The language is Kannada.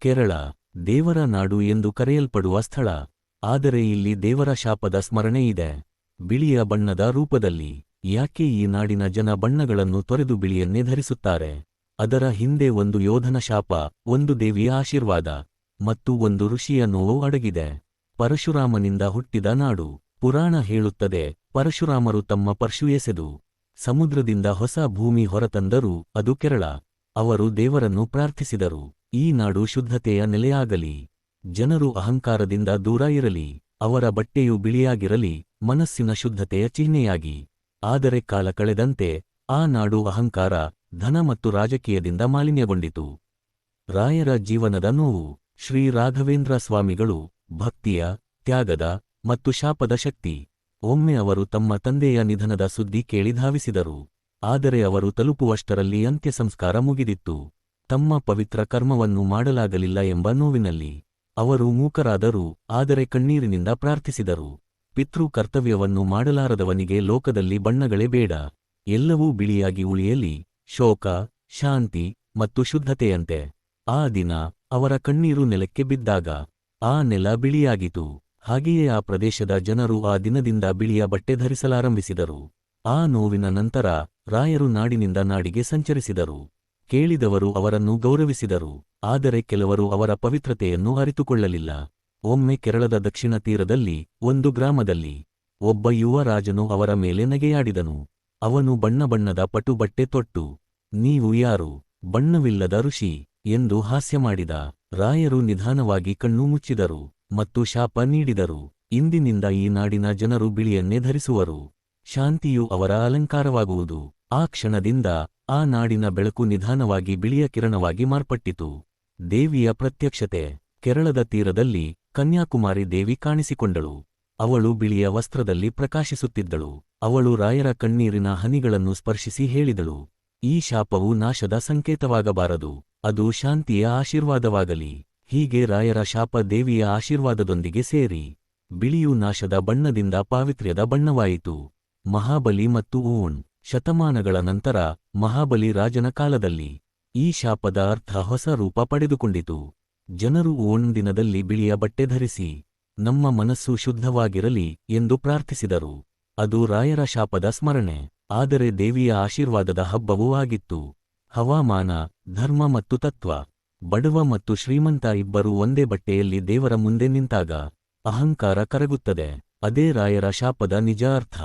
ಕೇರಳ, ದೇವರ ನಾಡು ಎಂದು ಕರೆಯಲ್ಪಡುವ ಸ್ಥಳ. ಆದರೆ ಇಲ್ಲಿ ದೇವರ ಶಾಪದ ಸ್ಮರಣೆ ಇದೆ. ಬಿಳಿಯ ಬಣ್ಣದ ರೂಪದಲ್ಲಿ, ಯಾಕೆ ಈ ನಾಡಿನ ಜನ ಬಣ್ಣಗಳನ್ನು ತೊರೆದು ಬಿಳಿಯನ್ನೇ ಧರಿಸುತ್ತಾರೆ? ಅದರ ಹಿಂದೆ ಒಂದು ಯೋಧನ ಶಾಪ, ಒಂದು ದೇವಿಯ ಆಶೀರ್ವಾದ, ಮತ್ತು ಒಂದು ಋಷಿಯ ನೋವು ಅಡಗಿದೆ. ಪರಶುರಾಮನಿಂದ ಹುಟ್ಟಿದ ನಾಡು, ಪುರಾಣ ಹೇಳುತ್ತದೆ, ಪರಶುರಾಮರು ತಮ್ಮ ಪರ್ಶು ಎಸೆದು, ಸಮುದ್ರದಿಂದ ಹೊಸ ಭೂಮಿ ಹೊರತಂದರೂ, ಅದು ಕೇರಳ. ಅವರು ದೇವರನ್ನು ಪ್ರಾರ್ಥಿಸಿದರು. ಈ ನಾಡು ಶುದ್ಧತೆಯ ನೆಲೆಯಾಗಲಿ. ಜನರು ಅಹಂಕಾರದಿಂದ ದೂರ ಇರಲಿ, ಅವರ ಬಟ್ಟೆಯು ಬಿಳಿಯಾಗಿರಲಿ, ಮನಸ್ಸಿನ ಶುದ್ಧತೆಯ ಚಿಹ್ನೆಯಾಗಿ. ಆದರೆ ಕಾಲ ಕಳೆದಂತೆ ಆ ನಾಡು ಅಹಂಕಾರ, ಧನ ಮತ್ತು ರಾಜಕೀಯದಿಂದ ಮಾಲಿನ್ಯಗೊಂಡಿತು. ರಾಯರ ಜೀವನದ ನೋವು, ಶ್ರೀ ರಾಘವೇಂದ್ರ ಸ್ವಾಮಿಗಳು, ಭಕ್ತಿಯ, ತ್ಯಾಗದ ಮತ್ತು ಶಾಪದ ಶಕ್ತಿ. ಒಮ್ಮೆ ಅವರು ತಮ್ಮ ತಂದೆಯ ನಿಧನದ ಸುದ್ದಿ ಕೇಳಿ ಧಾವಿಸಿದರು. ಆದರೆ ಅವರು ತಲುಪುವಷ್ಟರಲ್ಲಿ ಅಂತ್ಯಸಂಸ್ಕಾರ ಮುಗಿದಿತ್ತು. ತಮ್ಮ ಪವಿತ್ರ ಕರ್ಮವನ್ನು ಮಾಡಲಾಗಲಿಲ್ಲ ಎಂಬ ನೋವಿನಲ್ಲಿ ಅವರು ಮೂಕರಾದರು, ಆದರೆ ಕಣ್ಣೀರಿನಿಂದ ಪ್ರಾರ್ಥಿಸಿದರು. ಪಿತೃ ಕರ್ತವ್ಯವನ್ನು ಮಾಡಲಾರದವನಿಗೆ ಲೋಕದಲ್ಲಿ ಬಣ್ಣಗಳೇ ಬೇಡ. ಎಲ್ಲವೂ ಬಿಳಿಯಾಗಿ ಉಳಿಯಲಿ, ಶೋಕ, ಶಾಂತಿ ಮತ್ತು ಶುದ್ಧತೆಯಂತೆ. ಆ ದಿನ ಅವರ ಕಣ್ಣೀರು ನೆಲಕ್ಕೆ ಬಿದ್ದಾಗ ಆ ನೆಲ ಬಿಳಿಯಾಗಿತು ಹಾಗೆಯೇ ಆ ಪ್ರದೇಶದ ಜನರು ಆ ದಿನದಿಂದ ಬಿಳಿಯ ಬಟ್ಟೆ ಧರಿಸಲಾರಂಭಿಸಿದರು. ಆ ನೋವಿನ ನಂತರ ರಾಯರು ನಾಡಿನಿಂದ ನಾಡಿಗೆ ಸಂಚರಿಸಿದರು. ಕೇಳಿದವರು ಅವರನ್ನು ಗೌರವಿಸಿದರು, ಆದರೆ ಕೆಲವರು ಅವರ ಪವಿತ್ರತೆಯನ್ನು ಅರಿತುಕೊಳ್ಳಲಿಲ್ಲ. ಒಮ್ಮೆ ಕೇರಳದ ದಕ್ಷಿಣ ತೀರದಲ್ಲಿ, ಒಂದು ಗ್ರಾಮದಲ್ಲಿ, ಒಬ್ಬ ಯುವ ರಾಜನು ಅವರ ಮೇಲೆ ನಗೆಯಾಡಿದನು. ಅವನು ಬಣ್ಣ ಬಣ್ಣದ ಪಟು ಬಟ್ಟೆ ತೊಟ್ಟು, ನೀವು ಯಾರು? ಬಣ್ಣವಿಲ್ಲದ ಋಷಿ? ಎಂದು ಹಾಸ್ಯ ಮಾಡಿದ. ರಾಯರು ನಿಧಾನವಾಗಿ ಕಣ್ಣು ಮುಚ್ಚಿದರು ಮತ್ತು ಶಾಪ ನೀಡಿದರು. ಇಂದಿನಿಂದ ಈ ನಾಡಿನ ಜನರು ಬಿಳಿಯನ್ನೇ ಧರಿಸುವರು. ಶಾಂತಿಯು ಅವರ ಅಲಂಕಾರವಾಗುವುದು. ಆ ಕ್ಷಣದಿಂದ ಆ ನಾಡಿನ ಬೆಳಕು ನಿಧಾನವಾಗಿ ಬಿಳಿಯ ಕಿರಣವಾಗಿ ಮಾರ್ಪಟ್ಟಿತು. ದೇವಿಯ ಪ್ರತ್ಯಕ್ಷತೆ. ಕೇರಳದ ತೀರದಲ್ಲಿ ಕನ್ಯಾಕುಮಾರಿ ದೇವಿ ಕಾಣಿಸಿಕೊಂಡಳು. ಅವಳು ಬಿಳಿಯ ವಸ್ತ್ರದಲ್ಲಿ ಪ್ರಕಾಶಿಸುತ್ತಿದ್ದಳು. ಅವಳು ರಾಯರ ಕಣ್ಣೀರಿನ ಹನಿಗಳನ್ನು ಸ್ಪರ್ಶಿಸಿ ಹೇಳಿದಳು. ಈ ಶಾಪವು ನಾಶದ ಸಂಕೇತವಾಗಬಾರದು. ಅದು ಶಾಂತಿಯ ಆಶೀರ್ವಾದವಾಗಲಿ. ಹೀಗೆ ರಾಯರ ಶಾಪ ದೇವಿಯ ಆಶೀರ್ವಾದದೊಂದಿಗೆ ಸೇರಿ. ಬಿಳಿಯು ನಾಶದ ಬಣ್ಣದಿಂದ ಪಾವಿತ್ರ್ಯದ ಬಣ್ಣವಾಯಿತು. ಮಹಾಬಲಿ ಮತ್ತು ಊಣ್ ಶತಮಾನಗಳ ನಂತರ ಮಹಾಬಲಿ ರಾಜನ ಕಾಲದಲ್ಲಿ ಈ ಶಾಪದ ಅರ್ಥ ಹೊಸ ರೂಪ ಪಡೆದುಕೊಂಡಿತು. ಜನರು ಓಣ್ ದಿನದಲ್ಲಿ ಬಿಳಿಯ ಬಟ್ಟೆ ಧರಿಸಿ ನಮ್ಮ ಮನಸ್ಸು ಶುದ್ಧವಾಗಿರಲಿ ಎಂದು ಪ್ರಾರ್ಥಿಸಿದರು. ಅದು ರಾಯರ ಶಾಪದ ಸ್ಮರಣೆ. ಆದರೆ ದೇವಿಯ ಆಶೀರ್ವಾದದ ಹಬ್ಬವೂ ಆಗಿತ್ತು. ಹವಾಮಾನ, ಧರ್ಮ ಮತ್ತು ತತ್ವ, ಬಡವ ಮತ್ತು ಶ್ರೀಮಂತ ಇಬ್ಬರೂ ಒಂದೇ ಬಟ್ಟೆಯಲ್ಲಿ ದೇವರ ಮುಂದೆ ನಿಂತಾಗ ಅಹಂಕಾರ ಕರಗುತ್ತದೆ. ಅದೇ ರಾಯರ ಶಾಪದ ನಿಜ ಅರ್ಥ